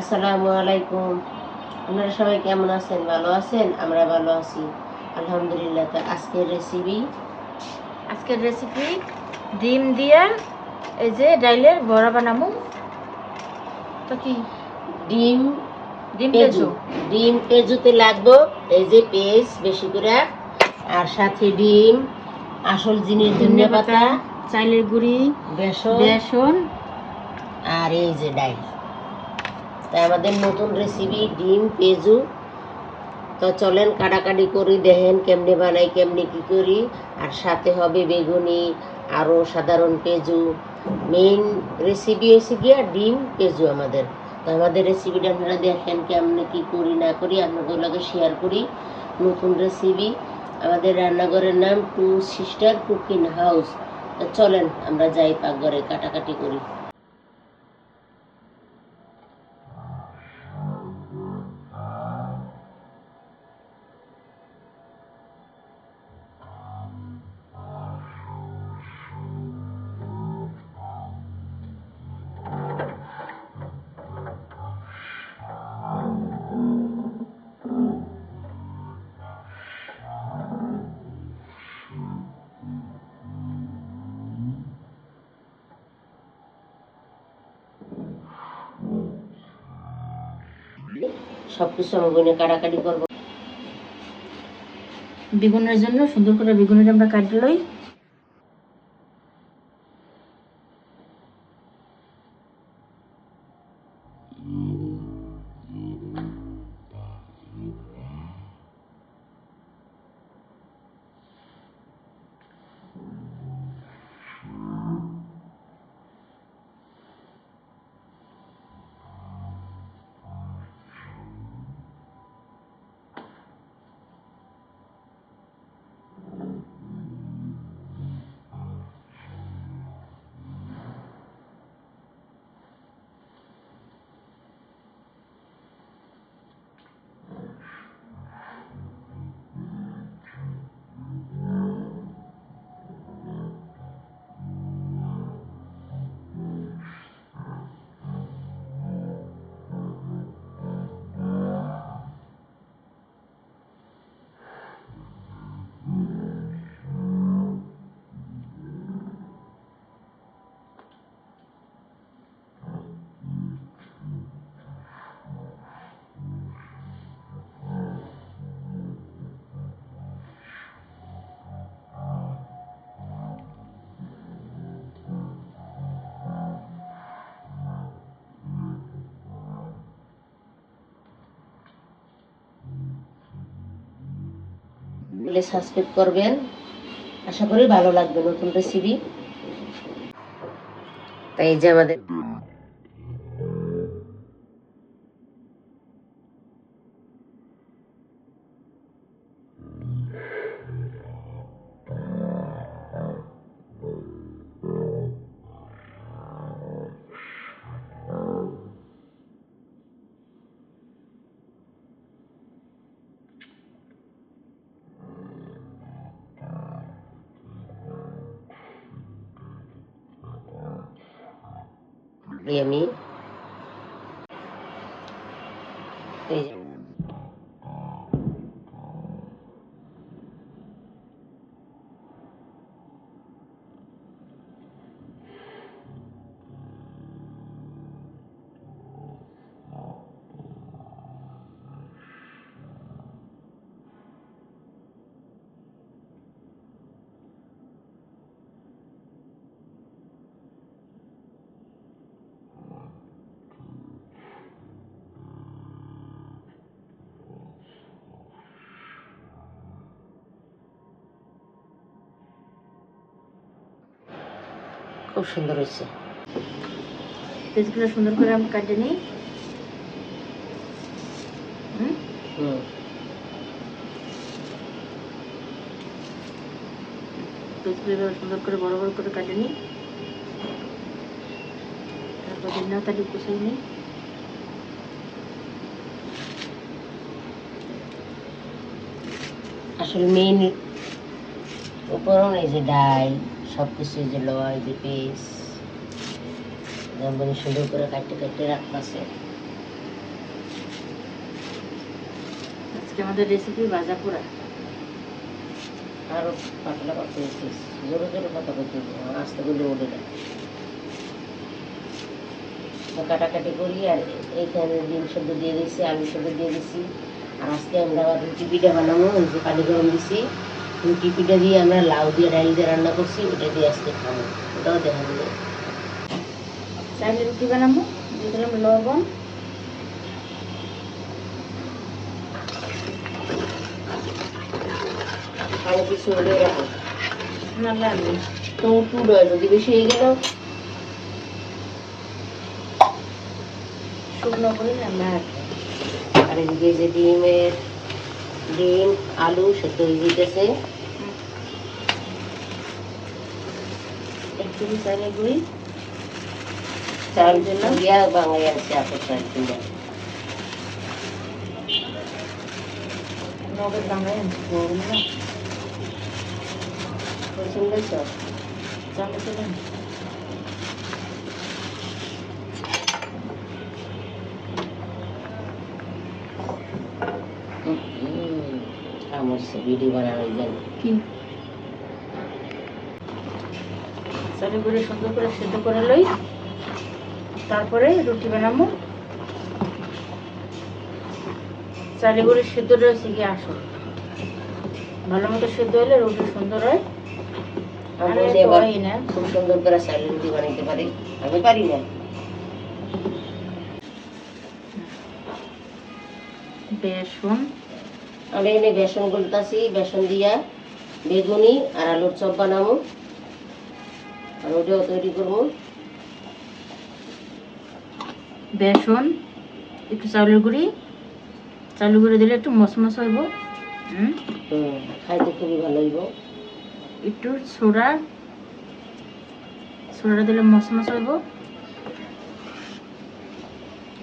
আসসালামু আলাইকুম। আপনারা সবাই কেমন আছেন? ভালো আছেন? আমরা ভালো আছি। আলহামদুলিল্লাহ তো আজকের রেসিপি আজকের রেসিপি ডিম দিয়ে এই যে ডাইলের বড়া বানামু তো কি? ডিম ডিম পেজু ডিম পেজুতে লাগবো এই যে পেজ বেশি করে আর সাথে ডিম আসল জিনিস ধনিয়া পাতা চাইলের গুঁড়ি বেসন বেসন আর এই যে ডাল তাই আমাদের নতুন রেসিপি ডিম পেজু তো চলেন কাটাকাটি করি, দেখেন কেমনে বানাই, কেমনে কি করি। আর সাথে হবে বেগুনি আরও সাধারণ পেজু মেইন রেসিপি হয়েছে গিয়া ডিম পেজু আমাদের। তো আমাদের রেসিপিটা আপনারা দেখেন কেমনে কি করি, না করি আপনাগুলোকে শেয়ার করি। নতুন রেসিপি আমাদের রান্নাঘরের নাম টু সিস্টার কুকিং হাউস। চলেন আমরা যাই পাকঘরে কাটাকাটি করি। সব করব। বেগুনের জন্য সুন্দর করে বেগুনের আমরা কাটি বলে সাবস্ক্রাইব করবেন। আশা করি ভালো লাগবে নতুন রেসিপি তাই যে আমাদের এই আমি এই যে খুব সুন্দর হয়েছে। সুন্দর করে আমি কাটে নিই। সুন্দর করে বড় বড় করে কাটে নিই। তারপর দিনাতাটি কুচাই নিই। আসলে মেইন উপরও এই যে ডাল। সব কিছু যে লয় যে পেস্ট যেমন সুন্দর করে কাটতে কাটতে রাখতেছে। আজকে আমাদের রেসিপি ভাজা পোড়া। আরও পাতলা হয়েছিস জোরে জোরে কথা করতে আস্তে করলে ওঠে না তো কাটাকাটি করি আর এইখানে ডিম সেদ্ধ দিয়ে দিয়েছি আলু সেদ্ধ দিয়ে দিছি আর আজকে আমরা আবার রুটি পিঠা বানাবো যে পানি গরম দিছি। রুটি পিঠা দিয়ে আমরা লাউ দিয়ে ডাল দিয়ে রান্না করছি ওটা দিয়ে আজকে খাব। ওটাও দেখা যাবে চাইলে রুটি বানাবো দিয়ে দিলাম লবণ। পানি কিছু হলে রাখো। না লাগবে তো টু ডয় যদি বেশি হয়ে গেল। শুকনো করে রাখব আর এদিকে যে ডিমের ডিম আলু সেদ্ধ হয়ে যেতেছে একটু চাইলে গুঁড়ি। চাল জন্য। বাঙালি আছে চাল নগদ বাংলায় আনছি। পছন্দ চলে সে ভিডিও বানানো জানি কি? চালে গুঁড়ি সুন্দর করে সেদ্ধ করে লই তারপরে রুটি বানাবো। চালে গুঁড়ি সেদ্ধ রয়েছে কি? আসো। ভালো মতো সেদ্ধ হলে রুটি সুন্দর হয়। খুব সুন্দর করে রুটি বানাইতে পারি। আমি পারি না। বেসন। আমি এনে বেসন গুলতাছি বেসন দিয়া বেগুনি আর আলুর চপ বানাবো। আর ওটাও তৈরি করব। বেসন একটু চাউলের গুঁড়ি। চাউলের গুঁড়ি দিলে একটু মশমশ হইব। হুম? খাইতে খুবই ভালো হইব। একটু সোডা সোডা দিলে মশমশ হইব।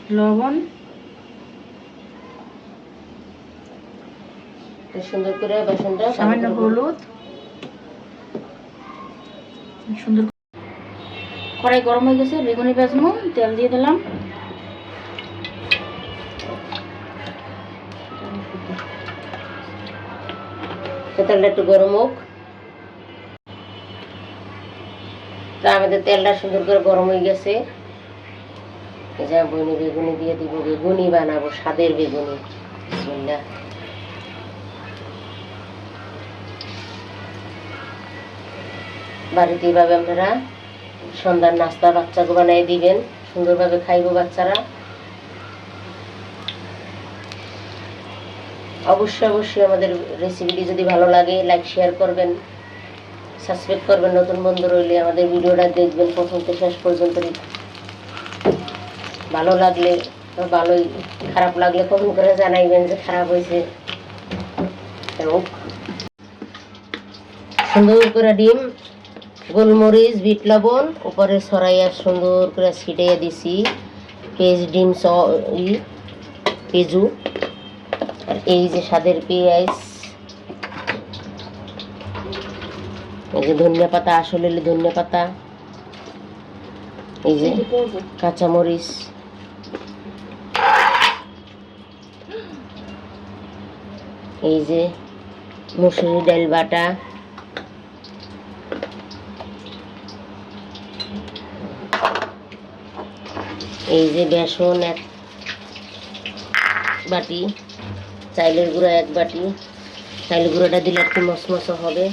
লবণ। সুন্দর করে বেসনটা সামান্য হলুদ। সুন্দর কড়াই গরম হয়ে গেছে বেগুনি বেজমো তেল দিয়ে দিলাম। তেলটা একটু গরম হোক। তা আমাদের তেলটা সুন্দর করে গরম হয়ে গেছে। যে বইনি বেগুনি দিয়ে দিব বেগুনি বানাবো স্বাদের বেগুনি। বিসমিল্লাহ। বাড়িতে এইভাবে আপনারা সন্ধ্যার নাস্তা বাচ্চাকে বানিয়ে দিবেন, সুন্দরভাবে খাইবো বাচ্চারা। অবশ্যই অবশ্যই আমাদের রেসিপিটি যদি ভালো লাগে লাইক শেয়ার করবেন সাবস্ক্রাইব করবেন, নতুন বন্ধু রইলে আমাদের ভিডিওটা দেখবেন প্রথম থেকে শেষ পর্যন্ত ভালো লাগলে ভালোই, খারাপ লাগলে কখন করে জানাইবেন যে খারাপ হয়েছে। সুন্দর করে ডিম গোলমরিচ, বিট লবণ উপরে সরাইয়া সুন্দর করে ছিটিয়ে দিছি। পেঁয়াজ, ডিম স পেঁজু আর এই যে স্বাদের পেঁয়াজ। এই যে ধনিয়া পাতা, আসলে ধনিয়া পাতা। এই যে কাঁচামরিচ। এই যে মুসুরি ডাল বাটা। এই যে বেসন এক বাটি, চাইলের গুঁড়া এক বাটি। চাইলের গুঁড়াটা দিলে একটু মসমস হবে।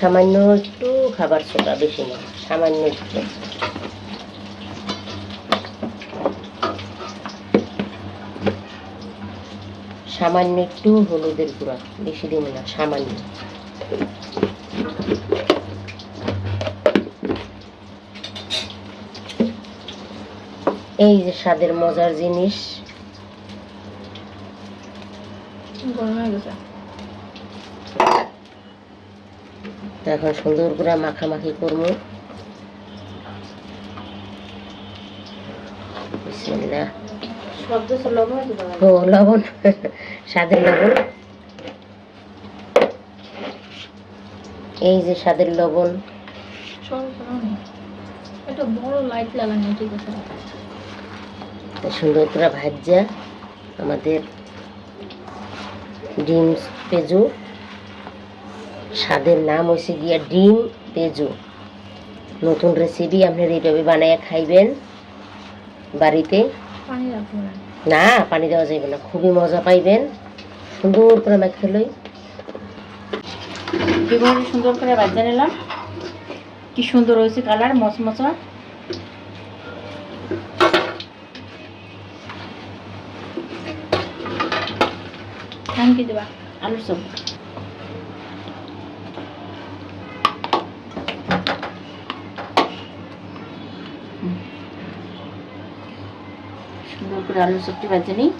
সামান্য একটু খাবার সোডা বেশি না, সামান্য একটু। সামান্য একটু হলুদের গুঁড়া, বেশি দিন না, সামান্য। এই যে স্বাদের মজার জিনিস। এখন সুন্দর করে মাখামাখি করব। লবণ ও লবণ। স্বাদের লবণ। এই যে স্বাদের লবণ। এটা বড় লাইট লাগানো ঠিক আছে। সুন্দর করে ভাজা আমাদের ডিম পেজু স্বাদের নাম হয়েছে গিয়া ডিম পেজু নতুন রেসিপি আপনার এইভাবে বানাইয়া খাইবেন বাড়িতে। না পানি দেওয়া যাবে না খুবই মজা পাইবেন। সুন্দর করে মাখিয়ে লই। সুন্দর করে ভাজা নিলাম? কি সুন্দর হয়েছে কালার মশমশা ধান কি দেবা আলুর সব সুন্দর করে আলুর সবটি ভাজে নিই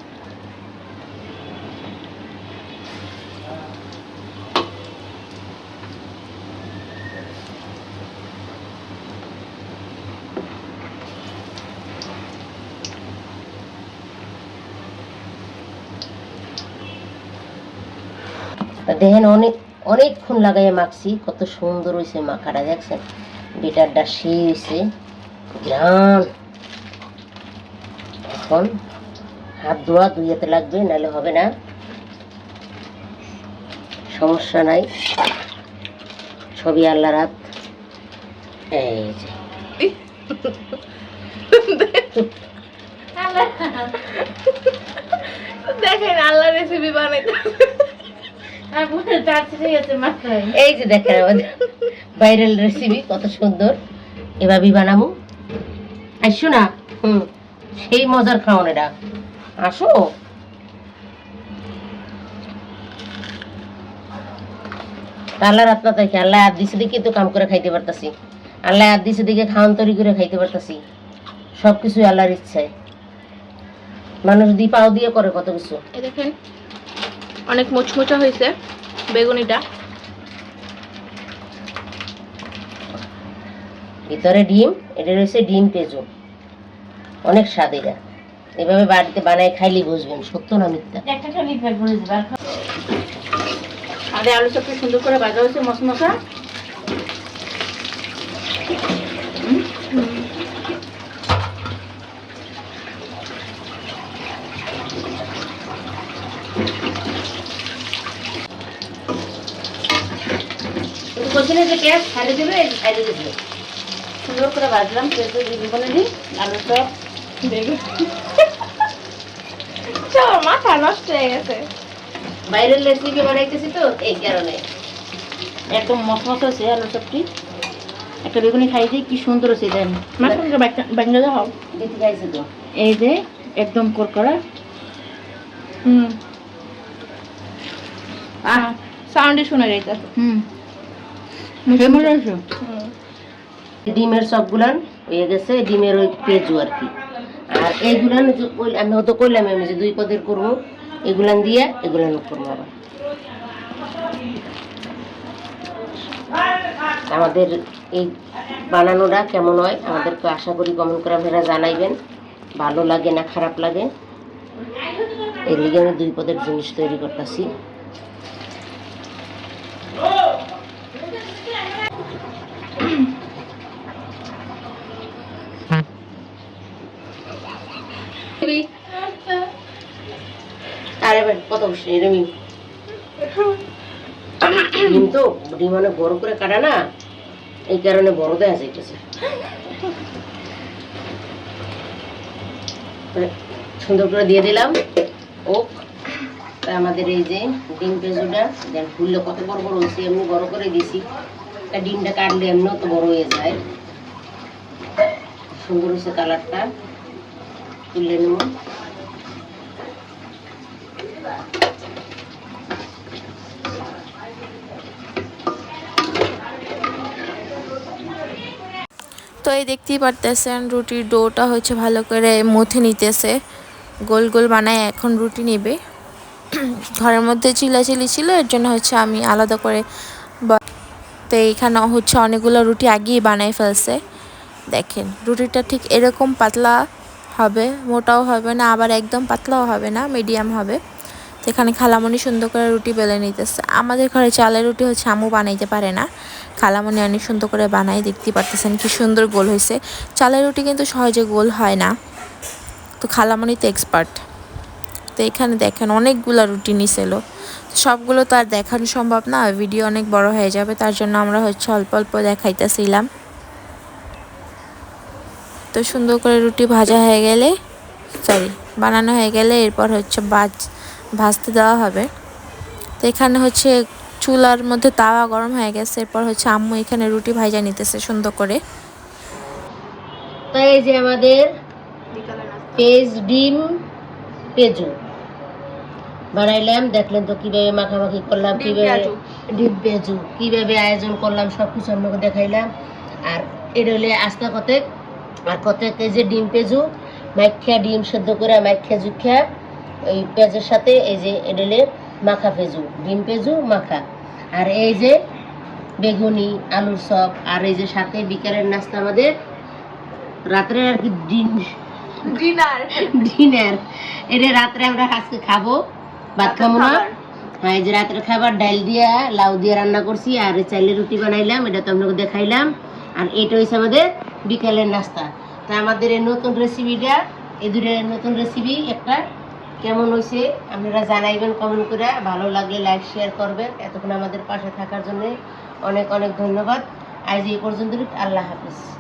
দেখেন অনেক, অনেকক্ষণ লাগাইয়া মাখছি, কত সুন্দর হয়েছে মাখাটা, দেখছেন? বেটারটা সেই হয়েছে গ্রান এখন হাত ধোয়া ধুইয়াতে লাগবে, নাহলে হবে না। সমস্যা নাই। ছবি আল্লাহ রাত এই যে। দেখেন আল্লাহ রেসিপি মাথায় এই যে দেখেন আমাদের ভাইরাল রেসিপি কত সুন্দর। এভাবেই বানাবো আসছো না হুম সেই মজার খাওয়ান এটা। আসো। আল্লাহ রাত না দেখে আল্লাহ আর দিছে দিকে তো কাম করে খাইতে পারতাছি। আল্লাহ আর দিছে দিকে খাওয়ান তৈরি করে খাইতে পারতাছি। সব কিছুই আল্লাহর ইচ্ছায়। মানুষ দি পাও দিয়ে করে কত কিছু। দেখেন অনেক মুচমুচা হয়েছে বেগুনিটা। ভিতরে ডিম এটা রয়েছে ডিম পেঁজু অনেক স্বাদ এটা। এভাবে বাড়িতে বানায় খাইলে বুঝবেন সত্য না মিথ্যা? আরে আলু চপটা সুন্দর করে ভাজা হয়েছে মশমশা। কোচিনে যে গ্যাস ছাড়ে দেবে ছাড়ে দেবে সুন্দর করে ভাজলাম দিয়ে বলে দিই আলু চপ বেগুন। চল মাথা নষ্ট হয়ে গেছে। বাইরের রেসিপি বানাইতেছি তো এই কারণে। একদম মশমশা আছে আলু চপটি একটা বেগুনি খাই দিই কি সুন্দর হয়েছে দেন মাছটা ব্যাঙ্গে দাও। দিতে খাইছে তো? এই যে একদম করকরা হুম। আহ সাউন্ডে শোনা যাইতেছে। হুম। ডিমের সবগুলান হয়ে গেছে ডিমের ওই পেঁজু আর কি। আর এইগুলান আমি হয়তো কইলাম আমি যে দুই পদের করব। এগুলান দিয়ে এগুলান করব আবার। আমাদের এই বানানোটা কেমন হয় আমাদেরকে আশা করি কমেন্ট করে আপনারা জানাইবেন। ভালো লাগে না খারাপ লাগে? এর লিগে আমি দুই পদের জিনিস তৈরি করতেছি আরে ভাই কত বসে এরমি ডিম তো ডিম অনেক বড় করে কাটা না, এই কারণে বড় দেওয়া যাইতেছে সুন্দর করে দিয়ে দিলাম। ও তা আমাদের এই যে ডিম পেঁজুটা দেন ফুললে কত বড় বড় হয়েছে, এমনি বড় করে দিছি তা ডিমটা কাটলে এমনিও তো বড় হয়ে যায়। সুন্দর হয়েছে কালারটা। তুলে নেব। তো এই দেখতেই পারতেছেন, রুটির ডোটা হচ্ছে ভালো করে মুথে নিতেছে। গোল গোল বানায় এখন রুটি নেবে। ঘরের মধ্যে চিলাচিলি ছিল, এর জন্য হচ্ছে আমি আলাদা করে তো এইখানে হচ্ছে অনেকগুলো রুটি আগেই বানাই ফেলছে। দেখেন, রুটিটা ঠিক এরকম পাতলা হবে, মোটাও হবে না, আবার একদম পাতলাও হবে না মিডিয়াম হবে। তো এখানে খালামণি সুন্দর করে রুটি বেলে নিতেছে। আমাদের ঘরে চালের রুটি হচ্ছে আমু বানাইতে পারে না। খালামণি অনেক সুন্দর করে বানাই দেখতে পারতেছেন কি সুন্দর গোল হয়েছে। চালের রুটি কিন্তু সহজে গোল হয় না। তো খালামণি তো এক্সপার্ট তো এখানে দেখেন অনেকগুলো রুটি নিছিল সবগুলো তো আর দেখানো সম্ভব না, ভিডিও অনেক বড় হয়ে যাবে, তার জন্য আমরা হচ্ছে অল্প অল্প দেখাইতেছিলাম। তো সুন্দর করে রুটি ভাজা হয়ে গেলে সরি বানানো হয়ে গেলে এরপর হচ্ছে বাজ ভাজতে দেওয়া হবে। তো এখানে হচ্ছে চুলার মধ্যে তাওয়া গরম হয়ে গেছে। এরপর হচ্ছে আম্মু এখানে রুটি ভাজা নিতেছে সুন্দর করে। তাই এই যে আমাদের পেজ ডিম পেজু বানাইলাম দেখলেন তো কীভাবে মাখামাখি করলাম কীভাবে ডিম পেজু কীভাবে আয়োজন করলাম সব কিছু আপনাকে দেখাইলাম। আর এটা হলে আস্তা কতেক আর কতেক এই যে ডিম পেঁজু মাইখ্যা ডিম সেদ্ধ করে মাইখ্যা জুখ্যা ওই পেঁয়াজের সাথে এই যে হলে মাখা পেঁজু ডিম পেঁজু মাখা। আর এই যে বেগুনি আলুর চপ আর এই যে সাথে বিকেলের নাস্তা আমাদের রাত্রে আর কি ডিম ডিনার। ডিনার। এটা রাত্রে আমরা আজকে খাব ভাত খাব না। হ্যাঁ এই যে রাত্রে খাবার ডাল দিয়া লাউ দিয়ে রান্না করছি আর এই চাইলে রুটি বানাইলাম এটা তো আপনাকে দেখাইলাম। আর এটা হচ্ছে আমাদের বিকালের নাস্তা। তা আমাদের এই নতুন রেসিপিটা এই দুটো নতুন রেসিপি একটা কেমন হয়েছে আপনারা জানাইবেন কমেন্ট করে। ভালো লাগলে লাইক শেয়ার করবেন। এতক্ষণ আমাদের পাশে থাকার জন্য অনেক অনেক ধন্যবাদ। আজ এই পর্যন্ত আল্লাহ হাফিজ।